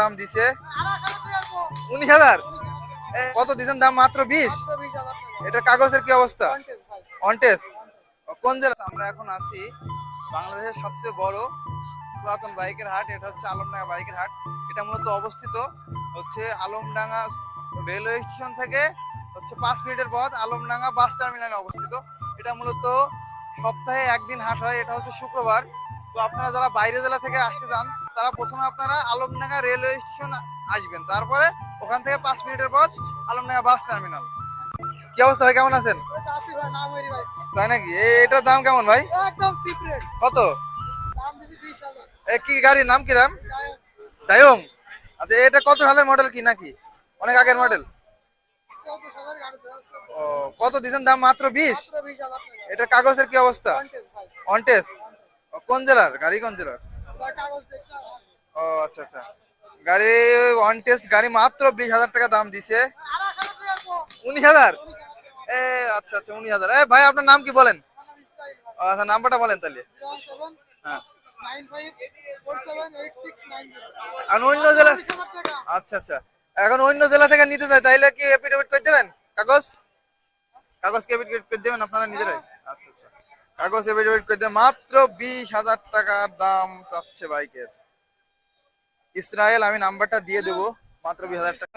দাম দিছে? উনিশ হাজার? কত দিছেন দাম? মাত্র বিশ? এটা কাগজের কি অবস্থা? কোন জেলা? আমরা এখন আছি বাংলাদেশের সবচেয়ে বড় পুরাতন বাইকের হাট। এটা হচ্ছে আলমডাঙ্গা বাইকের হাট। এটা মূলত অবস্থিত হচ্ছে আলমডাঙ্গা রেলওয়ে স্টেশন থেকে হচ্ছে পাঁচ মিনিটের পথ আলমডাঙ্গা বাস টার্মিনালে অবস্থিত। এটা মূলত সপ্তাহে একদিন হাট হয়। এটা হচ্ছে শুক্রবার। তো আপনারা যারা বাইরে জেলা থেকে আসতে চান তারা প্রথমে আপনারা আলমডাঙ্গা রেলওয়ে স্টেশন আসবেন। তারপরে ওখান থেকে পাঁচ মিনিটের পর আলমডাঙ্গা বাস টার্মিনাল। কি অবস্থা ভাই কেমন আছেন? তাই নাকি? এটার দাম কেমন ভাই? একদম কত? কি গাড়ির নাম কি নাম ডায়ং আচ্ছা এটা কত সালের মডেল কি নাকি? অনেক আগের মডেল। ও কত দিছেন দাম মাত্র বিশ? এটা কাগজের কি অবস্থা? ভাই। অনটেস্ট কোন জেলার? গাড়ি কোন জেলার? ও আচ্ছা আচ্ছা। গাড়ি অন টেস্ট গাড়ি মাত্র বিশ হাজার টাকা দাম দিছে। উনিশ হাজার? এ আচ্ছা আচ্ছা উনিশ হাজার। এ, ভাই, আপনার নাম কি বলেন? আচ্ছা নাম্বারটা বলেন তাহলে। হ্যাঁ। অন্য জেলা আচ্ছা আচ্ছা। এখন অন্য জেলা থেকে নিতে চাই তাইলে কি এপিডেভিট করে দেবেন? কাগজ? কাগজ কি এপিডেভিট করে দেবেন আপনারা নিজেরাই? আচ্ছা আচ্ছা। কাগজ এপিডেভিট করে দেবেন মাত্র বিশ হাজার টাকার দাম চাচ্ছে বাইকের। ইসরায়েল আমি নাম্বারটা দিয়ে দেবো মাত্র বিশ হাজার টাকা।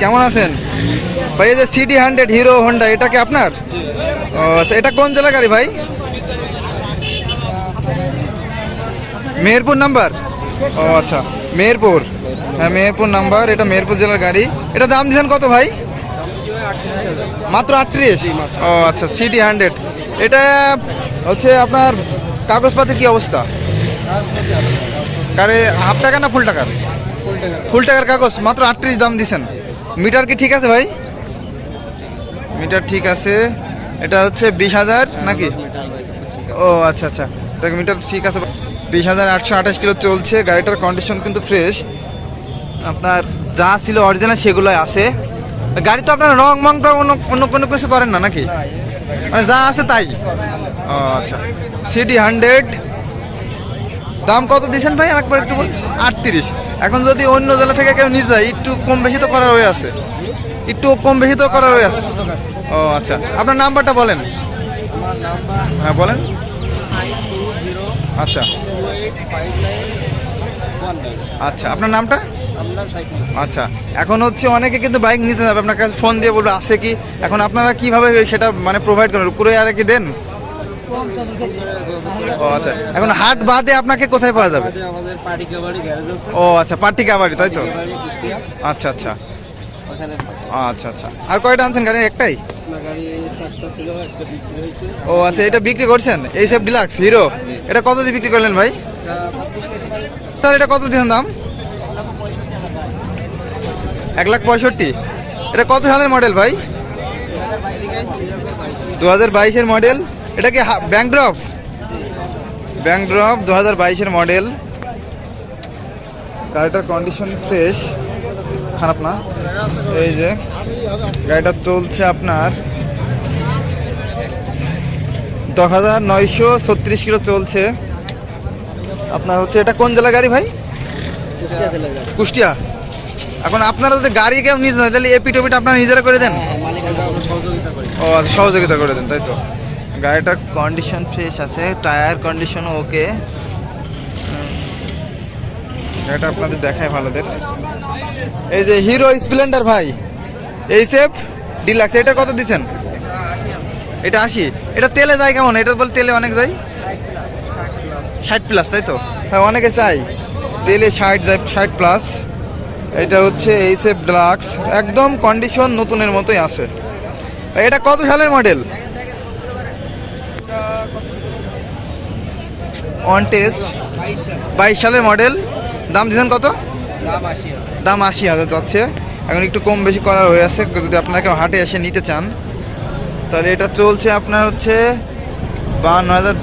কেমন আছেন? ভাই এই যে সিডি হান্ড্রেড হিরো হোন্ডা এটা কি আপনার? ও আচ্ছা, এটা কোন জেলা গাড়ি ভাই? মেহেরপুর নাম্বার? ও আচ্ছা মেহেরপুর। হ্যাঁ মেহেরপুর নাম্বার এটা মেহেরপুর জেলার গাড়ি। এটা দাম দিয়েছেন কত ভাই? মাত্র আটত্রিশ? ও আচ্ছা সিটি হান্ড্রেড। এটা হচ্ছে আপনার কাগজপাতি কি অবস্থা? কারে, হাফ টাকা না ফুল টাকার? ফুল টাকার কাগজ, মাত্র আটত্রিশ দাম দিছেন। মিটার কি ঠিক আছে ভাই? মিটার ঠিক আছে। এটা হচ্ছে বিশ হাজার নাকি? ও আচ্ছা আচ্ছা। এটা মিটার ঠিক আছে। বিশ হাজার আটশো আঠাশ কিলো চলছে। গাড়িটার কন্ডিশন কিন্তু ফ্রেশ আপনার যা ছিল অরিজিনাল সেগুলোই আছে। গাড়ি তো আপনার রং মংটা অন্য অন্য কোনো কিছু করেন না নাকি? মানে যা আছে তাই। আচ্ছা। CD hundred. দাম কত দিয়েছেন ভাই? আরেকবার একটু আটত্রিশ। এখন যদি অন্য জেলা থেকে কেউ নিতে যায়, একটু কম বেশি তো করার হয়ে আছে। একটু কম বেশি তো করার হয়ে আছে। ও আচ্ছা। আপনার নাম্বারটা বলেন। হ্যাঁ বলেন। আচ্ছা। আচ্ছা আপনার নামটা? আচ্ছা এখন হচ্ছে অনেকে কিন্তু বাইক নিতে যাবে। আপনার কাছে ফোন দিয়ে বলবে, আছে কি? এখন আপনারা কীভাবে সেটা মানে প্রোভাইড করেন? উপরে আর কি দেন? ও আচ্ছা। এখন হাট বাদে আপনাকে কোথায় পাওয়া যাবে? ও আচ্ছা পার্টি কাবাড়ি তাই তো? আচ্ছা আচ্ছা। আচ্ছা আচ্ছা। আর কয়টা আনছেন গাড়ি? একটাই? ও আচ্ছা এটা বিক্রি করছেন? এই সেফ ডিলাক্স হিরো এটা কত দিয়ে বিক্রি করলেন ভাই? স্যার, এটা কত দিয়েছেন দাম? এক লাখ পঁয়ষট্টি। এটা কত সালের মডেল ভাই? দু হাজার বাইশের মডেল এটা কি ব্যাংক ড্রপ ব্যাংক ড্রপ দু হাজার বাইশের মডেল গাড়িটার কন্ডিশন ফ্রেশ খারাপ না। এই যে গাড়িটা চলছে আপনার। দশ হাজার নয়শো ছত্রিশ কিলো চলছে। আপনার হচ্ছে এটা কোন জেলা গাড়ি ভাই? কুষ্টিয়া। এখন আপনারা যদি গাড়ি কেউ নিতে চান তাহলে এপি টপিটা আপনারা নিজেরা করে দেন? ও আচ্ছা, সহযোগিতা করে দেন তাই তো? গাড়িটার কন্ডিশন ফ্রেশ আছে টায়ার কন্ডিশনও ওকে গাড়িটা আপনাদের দেখায় ভালোদের। এই যে হিরো স্প্লেন্ডার ভাই এই সেফ ডিলাক্স এটা কত দিচ্ছেন? এটা আশি। এটা তেলে যায় কেমন? এটা বল তেলে অনেক যায়? ষাট প্লাস তাই তো? হ্যাঁ অনেকে চাই তেলে ষাট যায় ষাট প্লাস এটা হচ্ছে এই সেফ ডিলাক্স একদম কন্ডিশন নতুনের মতোই আছে। এটা কত সালের মডেল অন টেস্ট বাইশ সালের মডেল দাম দিচ্ছেন কত? দাম আশি হাজার যাচ্ছে। এখন একটু কম বেশি করার হয়ে আছে, যদি আপনারা কেউ হাটে এসে নিতে চান। তাহলে এটা চলছে আপনার হচ্ছে বান্ন হাজার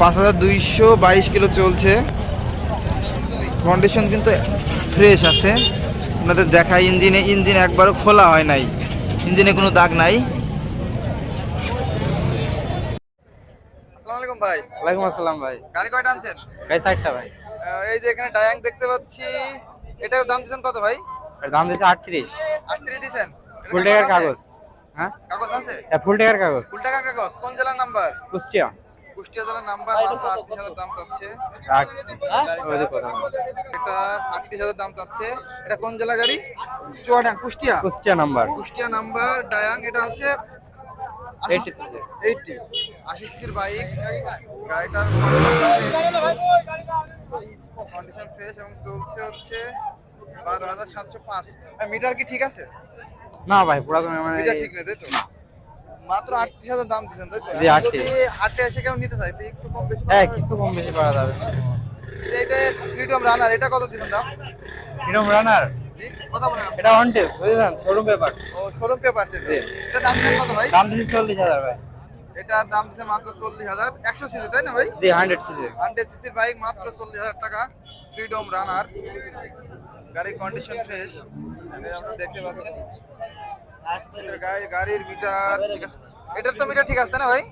পাঁচ হাজার দুইশো বাইশ কিলো চলছে। কন্ডিশন কিন্তু ফ্রেশ আছে। আপনাদের দেখায় ইঞ্জিনে ইঞ্জিন একবারও খোলা হয় নাই। ইঞ্জিনে কোনো দাগ নাই। আসসালামু আলাইকুম ভাই। ওয়ালাইকুম আসসালাম ভাই। গাড়ি কয়টা আনছেন? গাড়ি চারটা ভাই। এই যে এখানে ডায়াং দেখতে পাচ্ছি। এটার দাম দিচ্ছেন কত ভাই? দাম আটত্রিশ। আটত্রিশ দিচ্ছেন। ফুল টাকার কাগজ হ্যাঁ? কাগজ আছে? ফুল টাকার কাগজ। ফুল টাকার কাগজ। কোন জেলার নাম্বার? কুষ্টিয়া। কুষ্টিয়া জেলার নাম্বার মাত্র আটত্রিশ হাজার দাম চাচ্ছে। এটা আটত্রিশ হাজার দাম চাচ্ছে। এটা কোন জেলা গাড়ি? চুয়াডাং কুষ্টিয়া? কুষ্টিয়া নাম্বার। কুষ্টিয়া নাম্বার ডায়াং এটা হচ্ছে 80 এইটটি আশি সিসির বাইক গাড়িটার কন্ডিশন ফ্রেশ এবং চলছে হচ্ছে বারো হাজার সাতশো পাঁচ। মিটার কি ঠিক আছে? না ভাই পুরাতন মানে মিটার ঠিক নেই তাই তো? মাত্র আটত্রিশ হাজার দাম দিচ্ছেন তাই তো? জি, এখন 38 যদি হাটে এসে কেউ নিতে চাই একটু কম বেশি হ্যাঁ কিছু কম বেশি করা যাবে। এটা ফ্রিডম রানার এটা কত দিচ্ছেন দাম? ফ্রিডম রানার কথা বলেন এটা অন টেস্ট বুঝলেন শোরুম পেপার ও শোরুম পেপার এটা দাম কত ভাই? দাম চল্লিশ হাজার ভাই। এটার দাম দিচ্ছে মাত্র চল্লিশ হাজার। একশো সিসি তাই না ভাই? জি হান্ড্রেড সিসি। হান্ড্রেড সিসির বাইক মাত্র চল্লিশ হাজার টাকা। ফ্রিডম রানার গাড়ির কন্ডিশন ফ্রেশ আপনারা দেখতে পাচ্ছেন। গাড়ির মিটার ঠিক আছে। এটার তো মিটার ঠিক আছে না ভাই?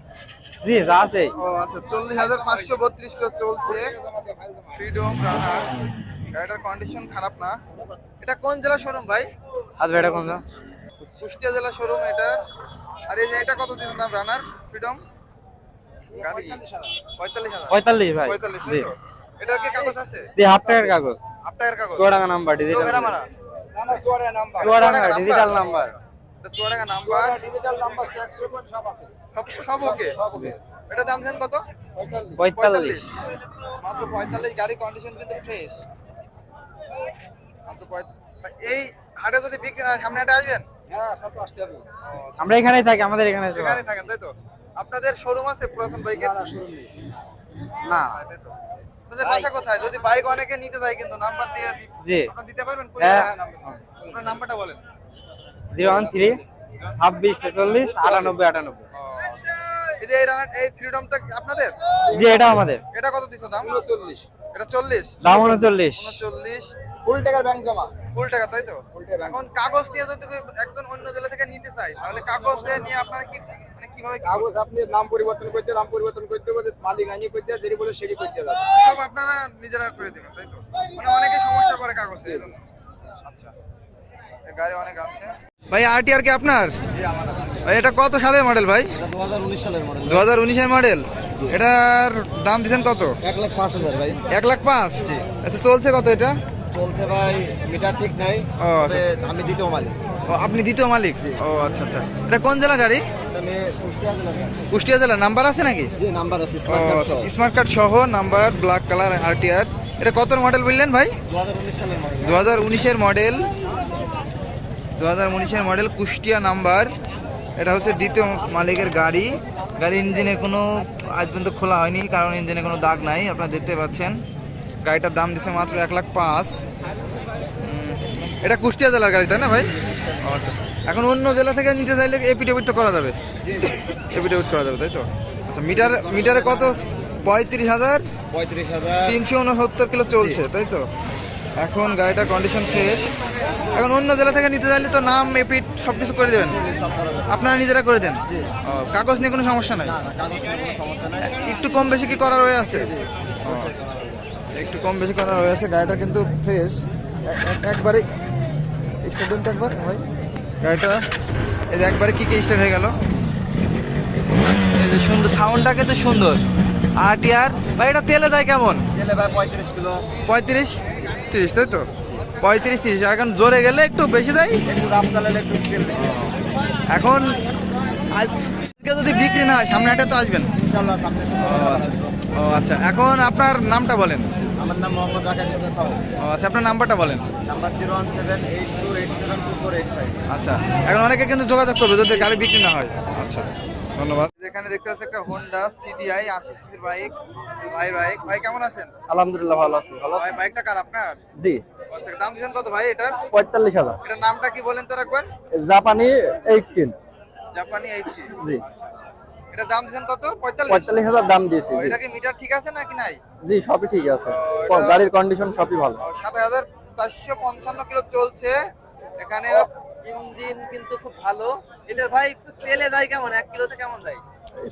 জি আছে। ও আচ্ছা চল্লিশ হাজার পাঁচশো বত্রিশ কিলো চলছে। ফ্রিডম রানার গাড়িটার কন্ডিশন খারাপ না। এটা কোন জেলার শোরুম ভাই? আজ এটা কোন দাম? কুষ্টিয়া জেলা শোরুম এটা আর এই যে এটা কত দিন দাম রানার ফ্রিডম গাড়ি পঁয়তাল্লিশ হাজার। পঁয়তাল্লিশ ভাই। পঁয়তাল্লিশ জি। তাই তো? এটার কি কাগজ আছে? জি হাফ টাকার কাগজ। হাফ টাকার কাগজ চুয়াডাঙ্গা নাম্বার ডিজিটাল মারা Chuadanga digital number Chuadanga number. সব সব ওকে? এটা দাম দেন কত? পঁয়তাল্লিশ। মাত্র পঁয়তাল্লিশ গাড়ি কন্ডিশন কিন্তু ফ্রেশ মাত্র পঁয়তাল্লিশ এই হাটে যদি বিক্রি না সামনে হাটে আসবেন? আমরা এখানেই থাকি আমাদের এখানে আছে এখানে থাকেন তাই তো? আপনাদের শোরুম আছে পুরাতন বাইকের না তাই তো। আপনাদের বাসা কোথায়? যদি বাইক অনেকে নিতে চায় কিন্তু নাম্বার দিয়ে দিতে পারবেন? হ্যাঁ। আপনার নাম্বারটা বলেন। জিরো ওয়ান থ্রি ছাব্বিশ ছেচল্লিশ আটানব্বই আটানব্বই। এই যে এই ফ্রিডমটা আপনাদের? জি এটা আমাদের। এটা কত দিছো দাম? এটা চল্লিশ? দাম উনচল্লিশ। উনচল্লিশ। ফুল টাকার ব্যাংক জমা। ফুল টাকা তাই তো? এখন কাগজ নিয়ে যদি একজন অন্য জেলা থেকে নিতে চাই তাহলে কাগজে নিয়ে আপনারা কি মানে কীভাবে কাগজ আপনি নাম পরিবর্তন করতে নাম পরিবর্তন করতে করতে মালিক আনি করতে যেটি বলে সেটি করতে যাবে সব আপনারা নিজেরা করে দিবেন তাই তো? মানে অনেকে সমস্যা করে কাগজ নিয়ে। জন্য। আচ্ছা। গাড়ি অনেক আছে। ভাই আরটিআর কি আপনার? ভাই এটা কত সালের মডেল ভাই? দু হাজার উনিশের মডেল এটার দাম দিচ্ছেন কত? এক লাখ পাঁচ হাজার ভাই। এক লাখ পাঁচ? আচ্ছা চলছে কত এটা? চলছে ভাই মিটার ঠিক নাই। ও, আমি দ্বিতীয় মালিক। ও আপনি দ্বিতীয় মালিক? ও আচ্ছা আচ্ছা। এটা কোন জেলা গাড়ি? কুষ্টিয়া জেলার জেলা। নাম্বার আছে নাকি? নাম্বার আছে স্মার্ট কার্ড সহ। নাম্বার ব্ল্যাক কালার আরটিআর এটা কত মডেল বললেন ভাই? দু হাজার উনিশের মডেল দু হাজার উনিশের মডেল কুষ্টিয়া নাম্বার। এটা হচ্ছে দ্বিতীয় মালিকের গাড়ি। গাড়ির ইঞ্জিনের কোনো আজ পর্যন্ত খোলা হয়নি কারণ ইঞ্জিনে কোনো দাগ নাই আপনারা দেখতে পাচ্ছেন। গাড়িটার দাম দিচ্ছে মাত্র এক লাখ পাঁচ। এটা কুষ্টিয়া জেলার গাড়ি তাই না ভাই? আচ্ছা। এখন অন্য জেলা থেকে নিতে চাইলে এপিডেভিট তো করা যাবে। এপিডেভিট করা যাবে তাই তো? আচ্ছা মিটার মিটারে কত? পঁয়ত্রিশ হাজার। পঁয়ত্রিশ হাজার। তিনশো উনসত্তর কিলো চলছে তাই তো? এখন গাড়িটার কন্ডিশন ফ্রেশ এখন অন্য জেলা থেকে নিতে চাইলে তো নাম এপিট সব কিছু করে দেবেন আপনারা নিজেরা করে দেন। কাগজ নিয়ে কোনো সমস্যা নাই। একটু কম বেশি কি করার হয়ে আছে। একটু কম বেশি করার হয়ে আছে গাড়িটা কিন্তু ফ্রেশ একবারে স্টার্ট দেন তো একবার ভাই। গাড়িটা এই যে একবারে কি কি স্টার্ট হয়ে গেল? এই যে সুন্দর সাউন্ডটা কিন্তু সুন্দর। আর টিআর ভাই এটা তেলে যায় কেমন? তেলে ভাই পঁয়ত্রিশ কিলো। পঁয়ত্রিশ? তিরিশ তাই তো? পঁয়ত্রিশ তিরিশ। এখন জোরে গেলে একটু বেশি দেয়? এখন আজকে যদি বিক্রি না হয় সামনে হাটে তো আসবেন। সামনে ও আচ্ছা। এখন আপনার নামটা বলেন। আমার নাম মোহাম্মদ রাকাতুদ্দিন সাউ ও আচ্ছা আপনার নাম্বারটা বলেন। Number zero one seven eight two eight seven two four eight five. আচ্ছা। এখন অনেকে কিন্তু যোগাযোগ করবে যদি গাড়ি বিক্রি না হয়। আচ্ছা। ধন্যবাদ। যেখানে দেখতে পাচ্ছি একটা হোন্ডা সিডিআই আশি সিসির বাইক ভাই বাইক ভাই কেমন আছেন? আলহামদুলিল্লাহ ভালো আছি। ভালো ভাই বাইকটা কার আপনার? জি। আচ্ছা দাম দিচ্ছেন কত ভাই এটার? পঁয়তাল্লিশ হাজার। এটার নামটা কি বলেন তো একবার? জাপানি এইটিন জাপানি এইটটি জি। এটা দাম দিচ্ছেন কত? পঁয়তাল্লিশ। হাজার দাম দিয়েছি এটা কি মিটার ঠিক আছে নাকি নাই? জি সবই ঠিক আছে। গাড়ির কন্ডিশন সবই ভালো। সাত হাজার চারশো পঞ্চান্ন কিলো চলছে। এখানে ইঞ্জিন কিন্তু খুব ভালো। এটার ভাই তেলে যায় কেমন? এক কিলোতে কেমন যায়?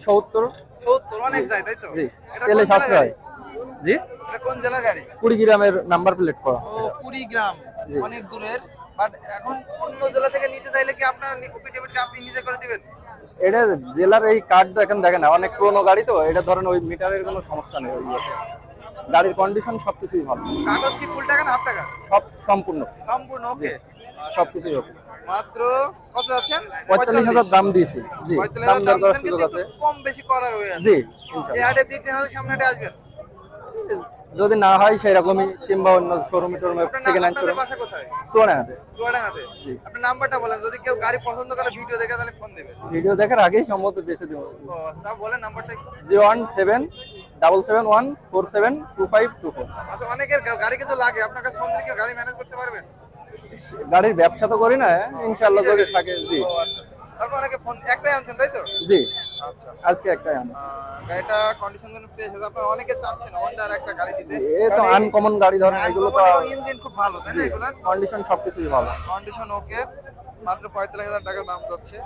সত্তর। সত্তর অনেক যায় তাই তো? তেলে সাশ্রয়? জি? এটা কোন জেলার গাড়ি? কুড়িগ্রামের নাম্বার প্লেট করা। ও কুড়িগ্রাম জি। অনেক দূরের। বাট এখন অন্য জেলা থেকে নিতে চাইলে কি আপনার ওপিডিবিটা আপনি নিজে করে দিবেন? এটা জেলার এই কার্ড দেখেন দেখেন অনেক পুরোনো গাড়ি তো এটা ধরেন ওই মিটারের কোনো সমস্যা নেই ওই গাড়ির কন্ডিশন সবকিছুই ভালো। কাগজ কি ফুল টাকা না হাফ টাকা? সব সম্পূর্ণ। সম্পূর্ণ ওকে সবকিছুই ওকে মাত্র কত যাচ্ছেন? পঁয়তাল্লিশ হাজার দাম দিয়েছি। জি দাম হাজার দর করার সুযোগ কিন্তু আছে। একটু কম বেশি করার হয়ে আছে। জি এই। হাটে বিক্রি হলে আসবেন? যদি না হয় সেরকমই কিংবা অন্য শোরুমে টোরুমে আপনার সেকেন্ড নাম হ্যান্ড শোরুম বাসা কোথায়? চুয়াডাঙ্গাতে। চুয়াডাঙ্গাতে? জি। আপনার নাম্বারটা বলেন যদি কেউ গাড়ি পছন্দ করে ভিডিও দেখে তাহলে ফোন দেবে ভিডিও দেখার আগেই সম্ভবত বেঁচে দেবো। ও আচ্ছা তা বলেন নাম্বারটা। Zero one seven double seven one four seven two five two four. আচ্ছা অনেকের গাড়ি কিন্তু লাগে আপনার কাছে ফোন দিলে কেউ গাড়ি ম্যানেজ করতে পারবেন গাড়ির ব্যবসা তো করি না ইনশাল্লাহ করে থাকে জি। আচ্ছা। তারপর অনেকে ফোন একটাই আনছেন তাই তো? জি। আচ্ছা। আজকে একটাই আনো গাড়িটা কন্ডিশন যেন ফ্রেশ হয় আপনারা অনেকে চাচ্ছেন হন্ডার একটা গাড়ি দিতে। এ তো আনকমন গাড়ি ধরেন এগুলো তো ইঞ্জিন খুব ভালো তাই না এগুলার? কন্ডিশন সবকিছুই ভালো। কন্ডিশন ওকে মাত্র পঁয়তাল্লিশ হাজার টাকা দাম যাচ্ছে।